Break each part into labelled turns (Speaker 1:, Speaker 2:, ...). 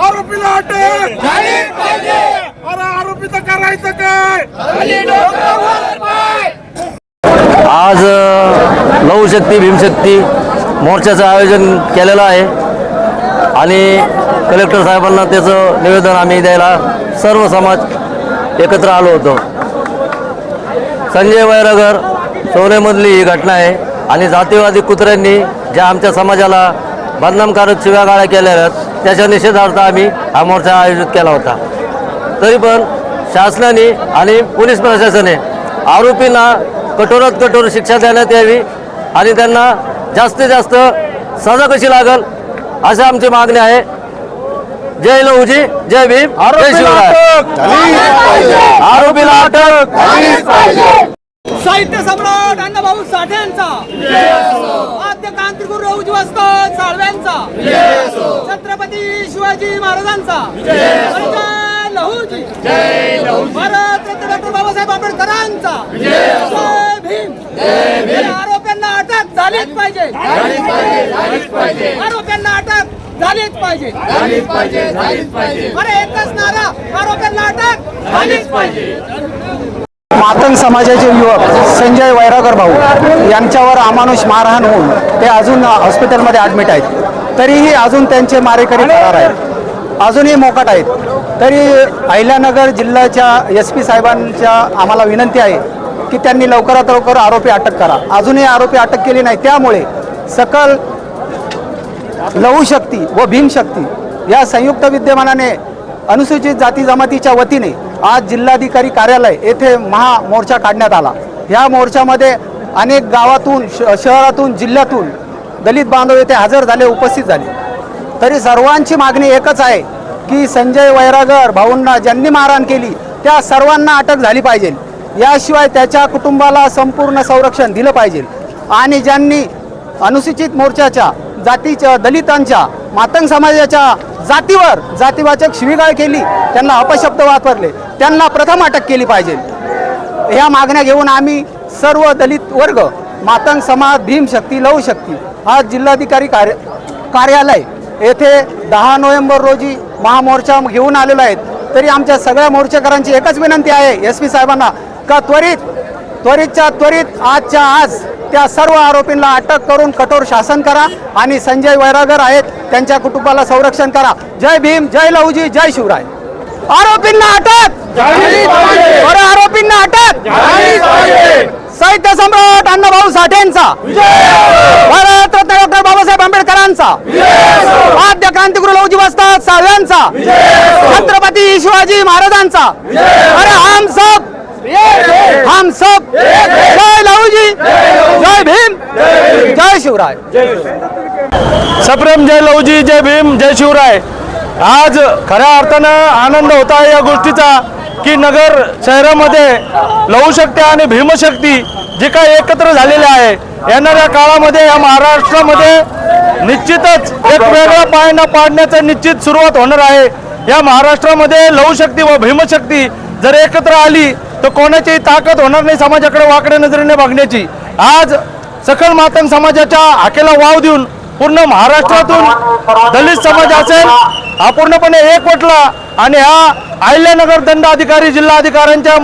Speaker 1: आरोपीला अटक अरे आरोपी तर करायचं काय
Speaker 2: आज अ, भीमशक्ती मोर्चाचं आयोजन केलेलं आहे. आणि कलेक्टर साहेबांना त्याचं निवेदन आम्ही द्यायला सर्व समाज एकत्र आलो होतो. संजय वैरागर सोनेमधली ही घटना आहे. आणि जातीवादी कुत्र्यांनी ज्या आमच्या समाजाला बदनामकारक शिव्यागाळ्या केल्या आहेत त्याच्या निषेधार्थ आम्ही हा मोर्चा आयोजित केला होता. तरी पण शासनाने आणि पोलीस प्रशासने आरोपींना कठोरात कठोर शिक्षा देण्यात यावी आणि त्यांना जास्तीत जास्त सजा कशी लागल अशी आमची मागणी आहे. जय लहुजी जय भीम जय शिवराय. आरोपीला अटक
Speaker 3: साहित्य सम्राट अण्णाभाऊ साठेंचा आद्य क्रांतिगुरु उज्वस्त साळव्यांचा छत्रपती शिवाजी महाराजांचा. जय लहूजी. भारत रत्न डॉक्टर बाबासाहेब आंबेडकरांचा जय भीम आणि आरोप्यांना अटक झालीच पाहिजे आरोप्यांना अटक झालीच पाहिजे अरे एकच नारा आरोप्यांना अटक झालीच पाहिजे.
Speaker 4: मातंग समाजाचे युवक संजय वैरागर भाऊ यांच्यावर अमानुष मारहाण होऊन ते अजून हॉस्पिटलमध्ये ॲडमिट आहेत. तरीही अजून त्यांचे मारेकरी फरार आहेत. अजूनही मोकाट आहेत. तरी अहिल्यानगर जिल्ह्याच्या एस पी साहेबांच्या आम्हाला विनंती आहे की त्यांनी लवकरात लवकर आरोपी अटक करा. अजूनही आरोपी अटक केली नाही. त्यामुळे सकल लहूशक्ती व भीमशक्ती या संयुक्त विद्यमानाने अनुसूचित जाती जमातीच्या वतीने आज जिल्हाधिकारी कार्यालय येथे महामोर्चा काढण्यात आला. ह्या मोर्चामध्ये अनेक गावातून श शहरातून जिल्ह्यातून दलित बांधव येथे हजर झाले उपस्थित झाले. तरी सर्वांची मागणी एकच आहे की संजय वैरागर भाऊंना ज्यांनी मारहाण केली त्या सर्वांना अटक झाली पाहिजे. याशिवाय त्याच्या कुटुंबाला संपूर्ण संरक्षण दिलं पाहिजे. आणि ज्यांनी अनुसूचित मोर्चाच्या जातीच्या दलितांच्या मातंग समाजाच्या जातीवर जातीवाचक शिवीगाळ केली. त्यांना अपशब्द वापरले. त्यांना प्रथम अटक केली पाहिजे. ह्या मागण्या घेऊन आम्ही सर्व दलित वर्ग मातंग समाज भीमशक्ती लवशक्ती हा जिल्हाधिकारी कार्य कार्यालय येथे दहा नोव्हेंबर रोजी महामोर्चा घेऊन आलेलो आहेत तरी आमच्या सगळ्या मोर्चेकरांची एकच विनंती आहे एस पी साहेबांना का त्वरित त्वरितच्या त्वरित आजच्या आज त्या सर्व आरोपींना अटक करून कठोर शासन करा आणि संजय वैरागर आहेत त्यांच्या कुटुंबाला संरक्षण करा. जय भीम जय लहुजी जय शिवराय. आरोपींना अटक! आरोपींना अटक! साहित्य सम्राट अण्णाभाऊ साठेंचा. भारत रत्न डॉक्टर बाबासाहेब आंबेडकरांचा. आद्य क्रांतिगुरु लवजी वस्ताद साळव्यांचा. छत्रपती शिवाजी महाराजांचा. अरे हम सब! हम सब! जय लहूजी! जय जय शिवराय.
Speaker 2: सप्रेम जय लवजी जय भीम जय शिवराय. आज खऱ्या अर्थानं आनंद होता या गोष्टीचा की नगर शहरामध्ये लवशक्ती आणि भीमशक्ती जे काही एकत्र झालेले आहे येणाऱ्या काळामध्ये या महाराष्ट्रामध्ये निश्चितच एक वेगळा पायंडा पाडण्याचं निश्चित सुरुवात होणार आहे. या महाराष्ट्रामध्ये लवशक्ती व भीमशक्ती जर एकत्र आली तर कोणाचीही ताकद होणार नाही समाजाकडे वाकड्या नजरेने बघण्याची. आज सकल मातंग समाजाच्या हाकेला वाव देऊन पूर्ण महाराष्ट्रातून दलित समाज असेल हा पूर्णपणे एकवटला आणि हा आहिल्यानगर दंडाधिकारी जिल्हाधिकाऱ्यांच्या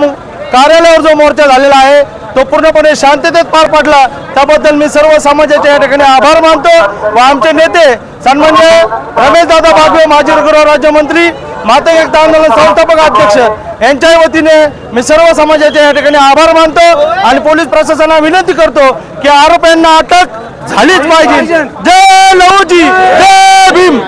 Speaker 2: कार्यालयावर जो मोर्चा झालेला आहे तो पूर्णपणे शांततेत पार पडला. त्याबद्दल मी सर्व समाजाचे या ठिकाणी आभार मानतो व आमचे नेते सन्मान्य रमेशदादा बागवे माजी गृह राज्यमंत्री माता एकता आंदोलन संस्थापक अध्यक्ष. यांच्या वतीने मी सर्व समाजाचे या ठिकाणी आभार मानतो आणि पोलीस प्रशासनाला विनंती करतो की आरोपींना अटक झालीच पाहिजे. जय लहूजी जय भीम.